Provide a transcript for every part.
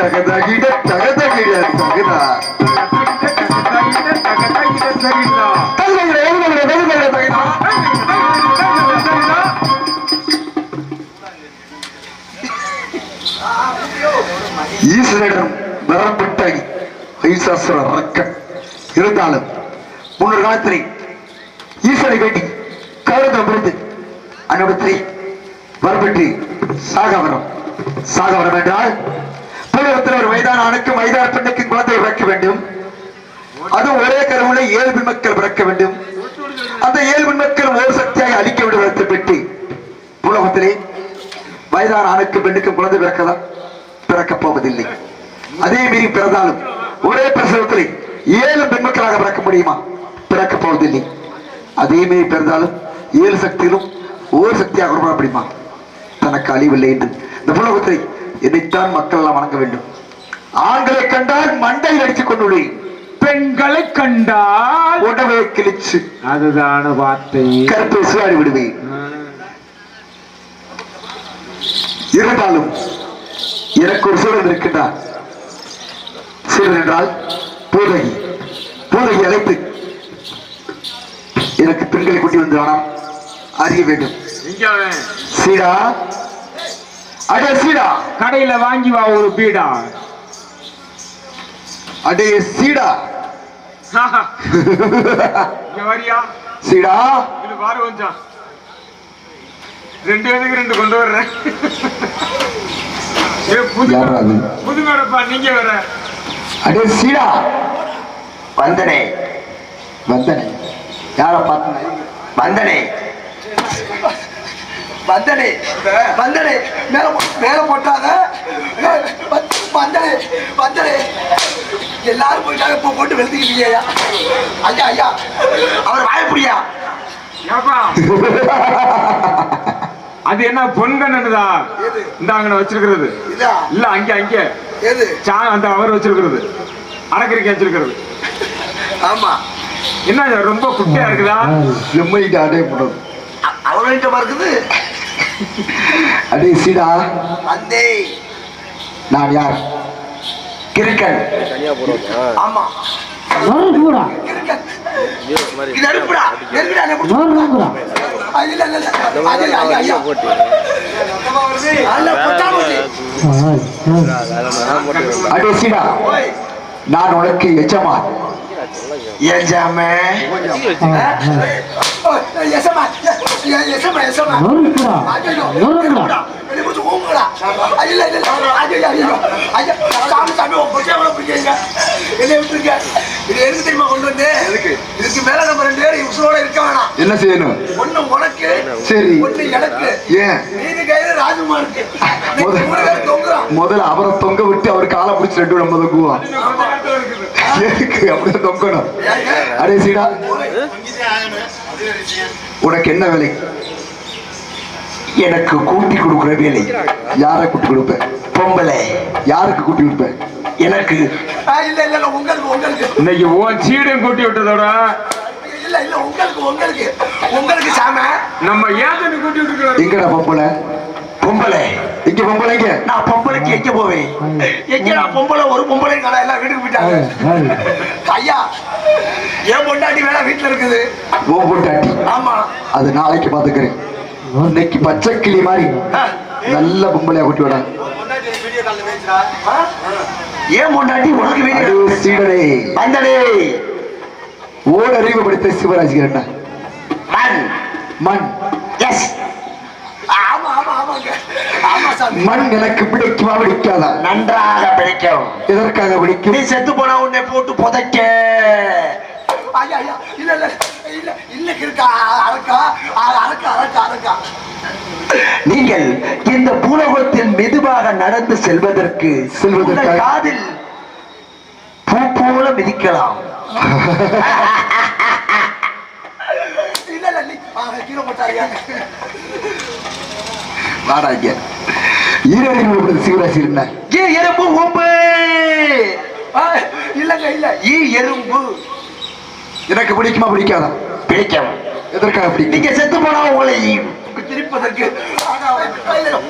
தகதகிட தகதகிட தகதா தகதகிட தகதா ஈஸ்வரிடம் வரப்பட்ட ஐசாசுர ரக்கம் இருந்தாலும் முன்னொரு காலத்திலே ஈஸ்வரை வேண்டி கருதம் விழுந்து அனுபவத்திலே வரப்பட்டு சாகவரம். சாகவரம் என்றால் பருவத்தில் ஒரு வயதான ஆணுக்கும் வயதான பெண்ணுக்கு குழந்தை பிறக்க வேண்டும். அதுவும் ஒரே கருவுல ஏழு பெண்மக்கள் பிறக்க வேண்டும். அந்த ஏழு பெண்மக்கள் ஓர் சக்தியாக அழிக்க விடுவதை பெற்று உலகத்திலே வயதான ஆணுக்கும் பெண்ணுக்கும் குழந்தை பிறக்கலாம் பிறக்கப் போவதில்லை. அதே மீறி பிறந்தாலும் ஒரே பிரசவத்திலே ஏழு பெண்மக்களாக பிறக்க முடியுமா? பிறக்கப் போவதில்லை. அதே மீறி பிறந்தாலும் ஏழு சக்தியிலும் ஓர் சக்தியாக முடியுமா? தனக்கு அழிவில்லை என்று இந்த உலகத்தை என்னைத்தான் மக்கள் எல்லாம் வணங்க வேண்டும். ஆண்களை கண்டால் மண்டையில் அடித்துக் கொண்டுள்ளேன். பெண்களை கண்டால் உடவை கிழிச்சு. அதுதான வார்த்தை. கருப்பை சுவாடி விடுவேன். இருந்தாலும் எனக்கு ஒரு சூழல் இருக்கின்றார். சூழல் என்றால் பூதகி. பூதகி அழைத்து எனக்கு பெண்களை கூட்டி வந்து வேணாம் அறிய வேண்டும். சீடா அடே சீடா. கடையில வாங்கி வா ஒரு பீடா. அடே சீடா. சீடா. இது பாரு கொஞ்சம். ரெண்டு பேருக்கு ரெண்டு கொண்டு வர்றேன்? புது மேடப்பா நீங்க வர அடே சீடா. வந்தனே. வந்தனே. யார பார்த்தனே வந்தனே? வந்தனே வந்தனே மேல மேல போட்டாங்க வந்தனே வந்தனே எல்லாரும் போயிட்டாங்க. இப்போ போட்டு வெளுத்துக்கிட்டீங்க ஐயா. ஐயா ஐயா. அவர் வாயப்படியா ஏப்பா அது என்ன பொன்கண்ணனுதா எது? இந்த அங்க வச்சிருக்கிறது. இல்ல இல்ல அங்க அங்க. எது? சா அந்த அவர் வச்சிருக்கிறது. அடக்கறிக்கு வச்சிருக்கிறது. ஆமா. என்ன ரொம்ப குட்டியா இருக்குதா? எம்மைட்டு அடே போடுறது. அ- அவர்கிட்ட இருக்குது அடே சீடா. வந்தே நான் யார்? கிறுக்கன். ஆமா. இருக்கேன். இது இல்ல இல்ல இல்ல. அது ஐயா அல்ல அடே சீடா. ஓய். நான் உனக்கு எஜமான். எஜமே இல்ல, இதுக்கு மேல நம்ம ரெண்டு இருக்க வேணாம். என்ன செய்யணும் ஒண்ணு உனக்கு, சரி. ஒண்ணு எனக்கு. ஏன் மீதி கையில ராஜகுமாருக்கு. முதல்ல அவரை தொங்க விட்டு அவர் காலை பிடிச்சி ரெண்டு நம்ம தொங்குவோம் எதுக்கு அப்படியே? அடே சீடா. உனக்கு என்ன வேலை? எனக்கு கூட்டி கொடுக்குற வேலை. யாரை கூட்டி கொடுப்ப? பொம்பளை. யாருக்கு கூட்டி கொடுப்ப? எனக்கு. இல்ல, இல்ல, உங்களுக்கு உங்களுக்கு. இன்னைக்கு உன் சீடையும் கூட்டி விட்டதோட. இல்ல இல்ல உங்களுக்கு உங்களுக்கு. உங்களுக்கு சாம. நம்ம ஏன் கூட்டி விட்டுருக்காரு எங்கடா பொம்பளை பொம்பளை. இங்க பொம்பளைங்க நான் பொம்பளைக்கு எங்க போவேன்? எங்க நான் பொம்பளை? ஒரு பொம்பளை கடை எல்லாம் வீட்டுக்கு போயிட்டாங்க. ஐயா என் பொண்டாட்டி வேலை வீட்டுல இருக்குது. ஓ பொண்டாட்டி. ஆமா. அது நாளைக்கு பாத்துக்கிறேன் இன்னைக்கு பச்சை கிளி மாதிரி நல்ல பொம்பளையா கூட்டி விட? ஏன் பொண்டாட்டி உனக்கு வீடு சீடனே. வந்தடே ஓர் அறிவு படித்த சிவராஜ் மண். மண். எஸ் ஆமா ஆமா ஆமாங்க ஆமா சாமி மண் எனக்கு பிடிக்குமா பிடிக்காதா? நன்றாக பிடிக்கும். எதற்காக பிடிக்கும்? நீ செத்து போனா உன்னை போட்டு புதைக்க. இல்ல இல்ல இல்ல இல்ல இருக்கா? அரக்கா அரக்கா அரக்கா அரக்கா நீங்கள் இந்த பூலோகத்தில் மெதுவாக நடந்து செல்வதற்கு உங்கள் காதில் பூ போல மிதிக்கலாம். இல்ல இல்ல நீ ஆ, கீழே போட்டாரியா வாடாங்க ஈரறிவு படித்த சிவராஜ் என்ன? ஏ எறும்பு ஊம்பு ஆ, இல்லங்க இல்ல. ஈ எறும்பு. எனக்கு பிடிக்குமா பிடிக்காதா? பிடிக்கும் எதற்காக பிடிக்கும்? நீங்க செத்து போனா உங்களை எரிப்பதற்கு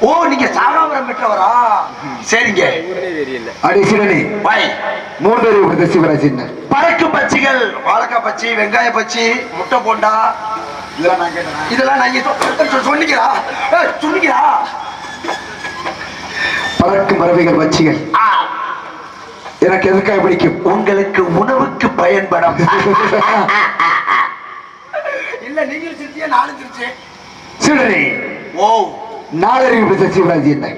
ஓ நீங்க சாகாவரம் பெற்றவரா? சரிங்க. அடி சீடனே பாய் கொடுத்த சிவராஜ் என்ன? பறக்கும் பச்சிகள். வாழைக்காய் பச்சி வெங்காய பச்சி முட்டை போண்டா. இதெல்லாம் நான் கேட்டேன்? இதெல்லாம் நான் சொன்னீங்களா சொன்னீங்களா பறக்கும் பறவைகள் பட்சிகள் ஆ, எனக்கு எதுக்காக பிடிக்கும்? உங்களுக்கு உணவுக்கு பயன்படும். இல்ல நீங்க சிரிச்சியா நானும் சிரிச்சேன். சீடனே ஓ. நாலறிவு பிடித்த சிவராஜ் என்ன?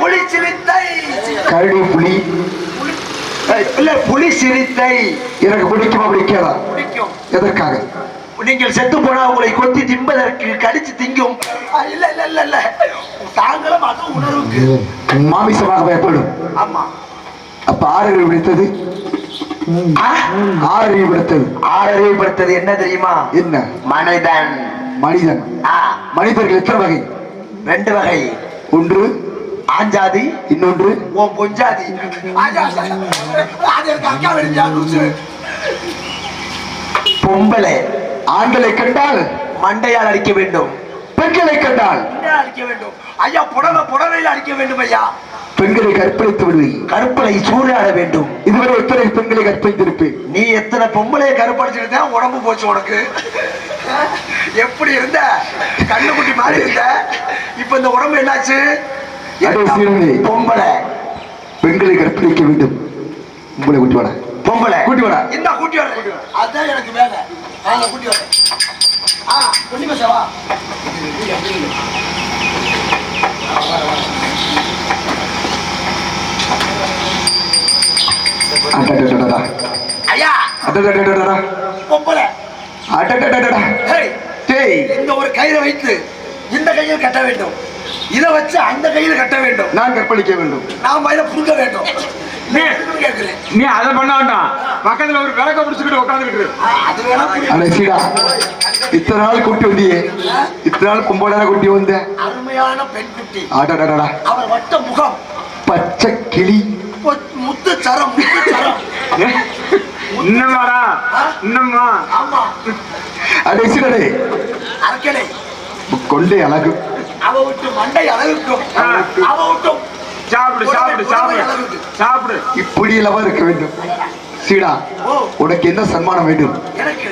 புலி சிரித்தை. கரடி புலி. இல்ல புலி சிரித்தை எனக்கு பிடிக்குமா பிடிக்காதா? பிடிக்கும். எதற்காக? நீங்கள் செத்து போனா உங்களை கொத்தி தின்பதற்கு கடிச்சு திங்கும். இல்ல இல்ல இல்ல இல்ல. தாங்களும் அது உணர்வுக்கு. மாமிசமாக பயப்படும் ஆமா. அப்ப ஆறறிவு பிடித்தது? ஆறறிவு பிடித்தது. ஆறறிவுபடுத்தது என்ன தெரியுமா? என்ன? மனிதன். மனிதன். ஆ, மனிதர்கள் எத்தனை வகை? ரெண்டு வகை. ஒன்று ஆஞ்சாதி இன்னொன்று ஓ பொஞ்சாதி. பொம்பளை ஆண்களை கண்டால் மண்டையால் அடிக்க வேண்டும். பெண்களை கண்டால் அடிக்க வேண்டும். ஐயா புடவை புடவையில் அடிக்க வேண்டும் ஐயா. பெண்களை கற்பழித்து விடுவேன் கற்பனை சூறையாட வேண்டும். இதுவரை எத்தனை பெண்களை கற்பழித்திருப்பேன்? நீ எத்தனை பொம்பளையை கற்பழிச்சிருந்தா உடம்பு போச்சு உனக்கு. எப்படி இருந்த? கண்ணுக்குட்டி மாதிரி இருந்த? இப்ப இந்த உடம்பு என்னாச்சு? பொம்பளை. பெண்களை கற்பழிக்க வேண்டும். உங்களை கூட்டி வாடா. பொம்பளை. கூட்டி வாடா. இந்த கூட்டி வர அதான் எனக்கு வேலை. நாங்க கூட்டி வரேன் ஆ குட்டி பசவா அடடடடடா. ஐயா அடடடடடா. பொம்பளை அடடடடடா. டேய் இந்த ஒரு கயிறை வைத்து இந்த கையில் கட்ட வேண்டும் இதை வச்சு அந்த கையில் கட்ட வேண்டும். நான் கற்பழிக்க வேண்டும். நான் மயில புடுங்க வேண்டும். நீ- அதை பண்ண வேண்டாம். பக்கத்துல ஒரு விளக்க பிடிச்சுக்கிட்டு உட்காந்துக்கிட்டு இத்தனை நாள் கூட்டி வந்தியே. இத்தனை நாள் கும்பலான கூட்டி வந்த அருமையான பெண் குட்டி. அடடடடா அவர் வட்ட முகம். பச்சை கிளி. முத்து சரம் முத்து சரம். இன்னுமாடா இன்னுமா ஆமா. அடே அரக்கனை கொண்டே அழகு. அவ விட்டு மண்டை அளவுக்கும். அவ விட்டும் சாப்பிடு சாப்பிடு சாப்பிடு சாப்பிடு இப்படி இல்லாம இருக்க வேண்டும். சீடா ஓ. உனக்கு என்ன சன்மானம் வேண்டும்? எனக்கு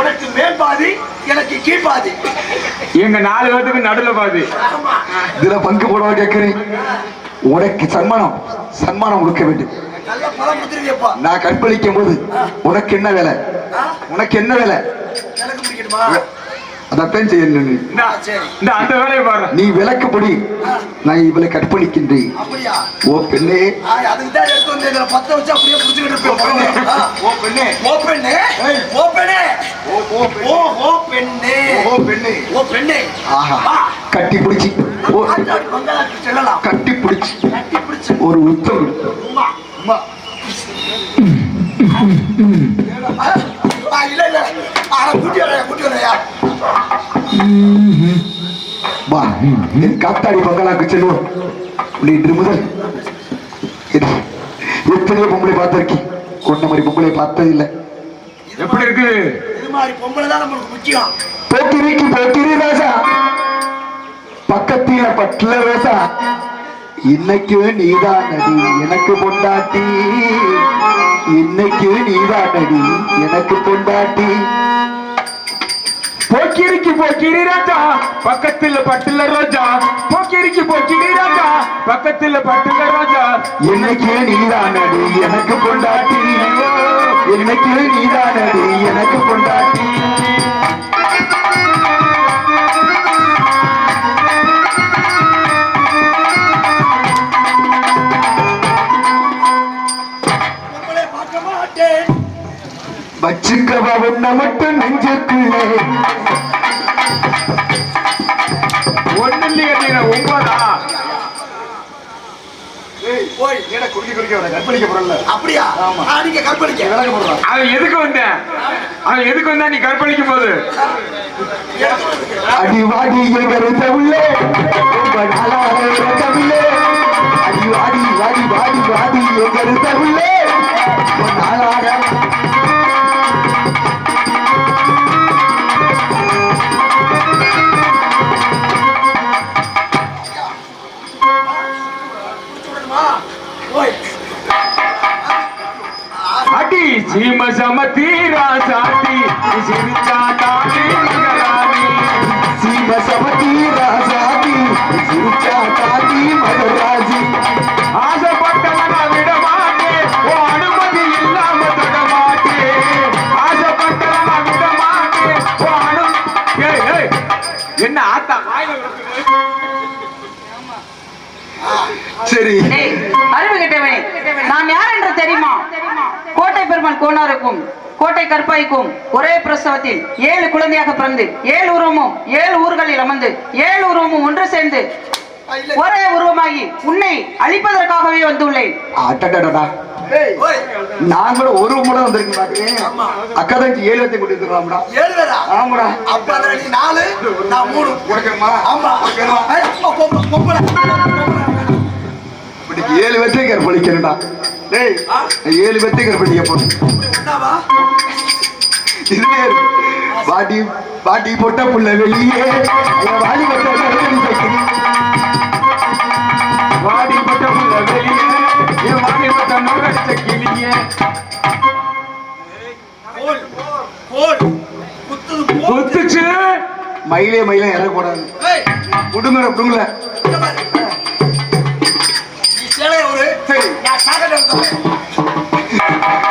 உனக்கு மேல் பாதி எனக்கு கீழ் பாதி. எங்க நாலு பேத்துக்கு நடுல பாதி. இதுல பங்கு போடவா கேட்கிறேன் உனக்கு சன்மானம் சன்மானம் கொடுக்க வேண்டும். நான் கற்பழிக்கும் போது உனக்கு என்ன வேலை? உனக்கு என்ன வேலை? அதைத்தான் செய்யணும் அந்த வேலையை பாரு. நீ விளக்குப்படி நான் இவளை கற்பழிக்கின்றேன். ஓ பெண்ணே. பத்த வச்சு அப்படியே புடிச்சுக்கிட்டு ஆஹா. கட்டி பிடிச்சி. கட்டி பிடிச்சி. கட்டி பிடிச்சு. ஒரு உத்தம் இல்ல இல்ல. கூட்டி வரையா கூட்டி வரையா காத்தாடி பங்களாக்கு செல்வோம். உன்னை இன்று முதல் எத்- எத்தனையோ பொம்பளை பார்த்திருக்கேன் கொண்ட மாதிரி பொம்பளை எப்படி பொம்பளை தான் நம்மளுக்கு முக்கியம். போக்கிரிக்கு போக்கிரி ராசா பக்கத்தில பட்ல ரோசா இன்னைக்கு நீதான் நடி எனக்கு பொண்டாட்டி. இன்னைக்கு நீதான் நடி எனக்கு பொண்டாட்டி. போக்கிரிக்கு போக்கிரி ராஜா பக்கத்துல பட்டுல ரோஜா. போக்கிரிக்கு போக்கிரி ராஜா பக்கத்துல பட்டுல ரோஜா. இன்னைக்கு நீதான் நடி எனக்கு பொண்டாட்டி. இன்னைக்கு நீதான் நடி எனக்கு பொண்டாட்டி. பொம்பளை பார்க்க மாட்டேன். வச்சுக்கவா உன்னை மட்டும் நெஞ்சுக்குள்ளே ஏடா குறுக்கி குறுக்கி வர கற்பழிக்க போறல அப்படியா? ஆமா. ஆ, நீங்க கற்பழிக்க விளக்க போடுறான் அவன் எதுக்கு வந்தேன் அவன் எதுக்கு வந்தா நீ கற்பழிக்கும் போது? அடி வாடி எங்க உள்ளே ரொம்ப நாளாக உள்ளே அடி வாடி வாடி வாடி கருத்த உள்ளே அடி சீம சமத்தி ராசாத்தி சிரிச்சா தாண்டி மகராணி சீம கற்பாய்க்கும் ஒரே பிரசவத்தில் ஏழு குழந்தையாக பிறந்து ஏழு உருவமும் ஏழு ஊர்களில் அமர்ந்து ஏழு உருவமும் ஒன்று சேர்ந்து ஒரே உருவமாகி உன்னை அழிப்பதற்காகவே வந்துள்ளேன். நான் கூட ஒரு முறை வந்திருக்க மாட்டேன் ஆமா. அக்கா தான் ஏழு வச்சு கூட்டிட்டு இருக்கலாம்டா ஏழு பேரா? ஆமாடா. அப்ப அதுல நீ நாலு நான் மூணு. ஆமா. ஏழு டேய் நான் ஏழு வெற்றி கற்பழிக்க போறேன்? இதுவே பாட்டி பாட்டி போட்ட புள்ள வெளியே. வாலி பட்ட சக்கிரி. வாடிப்பட்ட புள்ள வெளியே. என் வாடிப்பட்ட நோகடிச்ச கிளியே. குத்துச்சு. மயிலே மயிலே இறக்கூடாது ஏய், புடுங்குற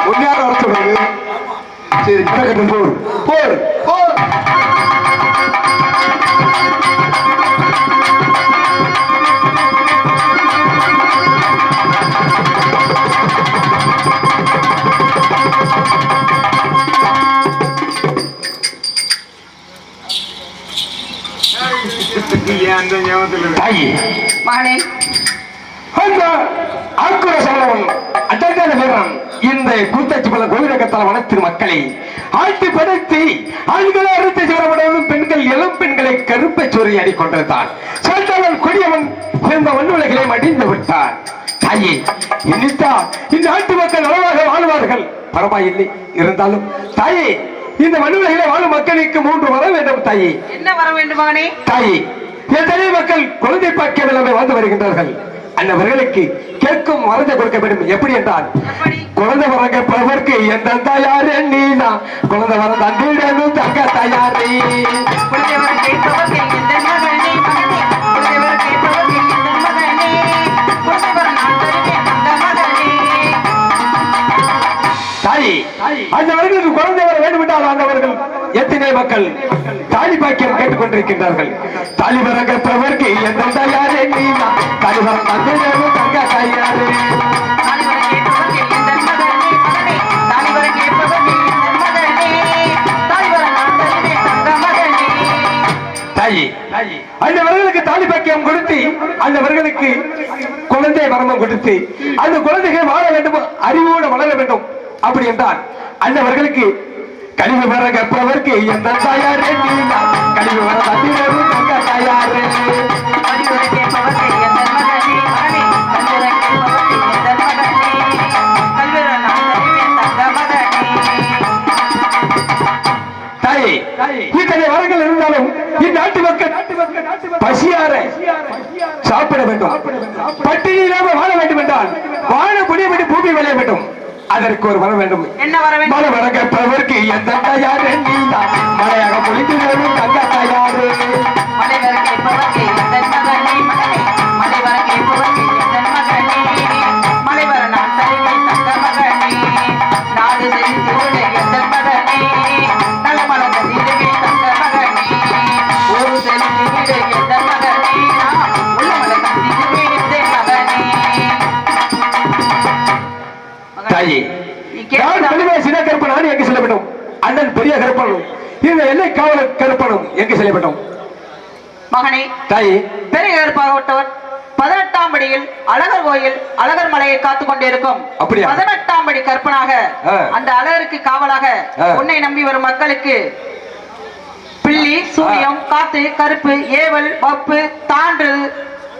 ஒன்னையார வர சொல்றது சரி கட்டும் போர் போர்? தாயி. மகனே வீரன் இந்த கூத்தாச்சி பல கோவிலகத்தால் வனத்தின் மக்களை. ஆட்டி படைத்து ஆண்களை அறுத்து சேரப்படவும் பெண்கள் இளம் பெண்களை கருப்பை சோரி அடிக்கொண்டிருந்தான் சாத்தாளன் கொடியவன் இந்த மண்ணுலகிலே மடிந்து விட்டார். தாயே இன்னித்தா இந்த நாட்டு மக்கள் நலமாக வாழ்வார்கள். பரவாயில்லை இருந்தாலும் தாயே இந்த மண்ணுலகிலே வாழும் மக்களுக்கு மூன்று வர வேண்டும் தாயே. என்ன வர வேண்டும் மகனே தாயே எத்தனை மக்கள் குழந்தை பாக்கியம் வாழ்ந்து வருகின்றார்கள்? அந்தவர்களுக்கு கேட்கும் வரத்தை கொடுக்க வேண்டும் எப்படி என்றால் குழந்தை வரங்க பிறவர்க்கு எந்த தயாரு நீனா குழந்தை வர தந்திடனும் தங்க தயாரி தருவேன் அந்த தாய் அந்தவர்களுக்கு குழந்தை வர வேண்டும் என்றால் அந்தவர்கள் எத்தனை மக்கள் தாலி பாக்கியம் கேட்டுக் கொண்டிருக்கின்றார்கள் தாலி வரங்க பிறவர்க்கு எந்த தயாரு நீனா தாலி வர தந்திடனும் தங்க தயாரி அந்தவர்களுக்கு தாலி பாக்கியம் கொடுத்து அந்தவர்களுக்கு குழந்தை வரமம் கொடுத்து அந்த குழந்தைகள் வாழ வேண்டும் அறிவோடு வளர வேண்டும். அப்படி என்றால் அந்தவர்களுக்கு கழிவு வர கற்பவருக்கு எந்த தயாரே. கழிவு வர தந்திரவும் தங்க தயாரே இத்தனை வரங்கள் இருந்தாலும் இந்நாட்டு மக்கள் பசியார சாப்பிட வேண்டும். பட்டினி இல்லாம வாழ வேண்டும் என்றால் வாழ முடியவிட்டு பூமி விளைய வேண்டும். அதற்கு ஒரு வர வேண்டும். என்ன வர வேண்டும்? வர கற்பவர்க்கு எந்த நீதான் பெரிய கருப்பனும் இந்த எல்லை காவலர் கருப்பனும் எங்கு வேண்டும் மகனே தாயே பெரிய கருப்பாகப்பட்டவர் பதினெட்டாம் படியில் அழகர் கோயில் அழகர் மலையை காத்து கொண்டிருக்கும்? பதினெட்டாம் படி கற்பனாக. அந்த அழகருக்கு காவலாக. உன்னை நம்பி வரும் மக்களுக்கு பில்லி சூரியம் காத்து கருப்பு ஏவல் வப்பு தாண்டு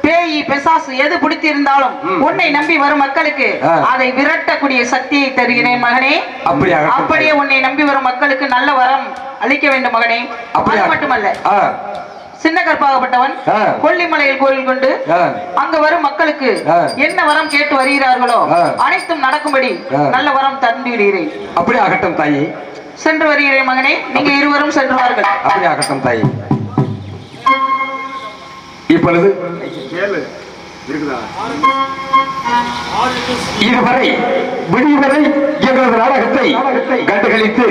பேய் பிசாசு எது பிடித்திருந்தாலும் உன்னை நம்பி வரும் மக்களுக்கு. அதை விரட்டக்கூடிய சக்தியை தருகிறேன் மகனே. அப்படியே உன்னை நம்பி வரும் மக்களுக்கு நல்ல வரம் அளிக்க வேண்டும் மகனே? அது மட்டுமல்ல சின்ன கற்பாகப்பட்டவன். கொல்லிமலையில் கோயில் கொண்டு. அங்க வரும் மக்களுக்கு. என்ன வரம் கேட்டு வருகிறார்களோ. அனைத்தும் நடக்கும்படி. நல்ல வரம் தந்து விடுகிறேன் அப்படி ஆகட்டும் தாயி சென்று வருகிறேன் மகனே நீங்க இருவரும் சென்று வாருங்கள் அப்படி ஆகட்டும் தாயி இப்பொழுது இதுவரை விடிவரை எங்களது நாடகத்தை கண்டுகளித்து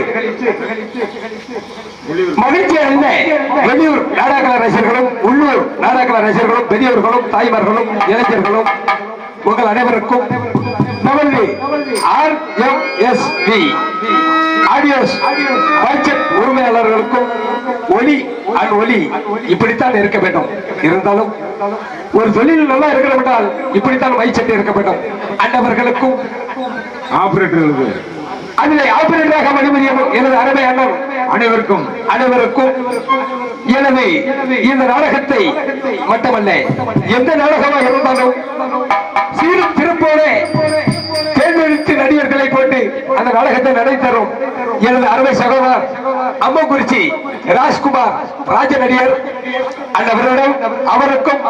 மகிழ்ச்சி அடைந்த வெளியூர் நாடக ரசிகர்களும் உள்ளூர் நாடக ரசிகர்களும் பெரியவர்களும் தாய்மார்களும் இளைஞர்களும் உங்கள் அனைவருக்கும் R M S V audios budget உரிமையாளர்களுக்கும் ஒலி அண்ட் ஒலி இப்படித்தான் இருக்க வேண்டும். இருந்தாலும் ஒரு தொழில் நல்லா இருக்கிற விட்டால் இப்படித்தான் மைச்சட்டு இருக்க வேண்டும். அண்டவர்களுக்கும் ஆபரேட்டர்களுக்கு. அதிலே ஆபரேட்டராக மணிமதியம் எனது அருமை அண்ணன் அனைவருக்கும். அனைவருக்கும் எனவே இந்த நாடகத்தை மட்டுமல்ல எந்த நாடகமாக இருந்தாலும் சீரும் திருப்போட நடிகர்களை போட்டு அந்த நாடகத்தை நடைபெறும் எனது அருமை சகோதரர் அம்மக்குறிச்சி ராஜ்குமார் ராஜ நடிகர் அந்த அவருக்கும்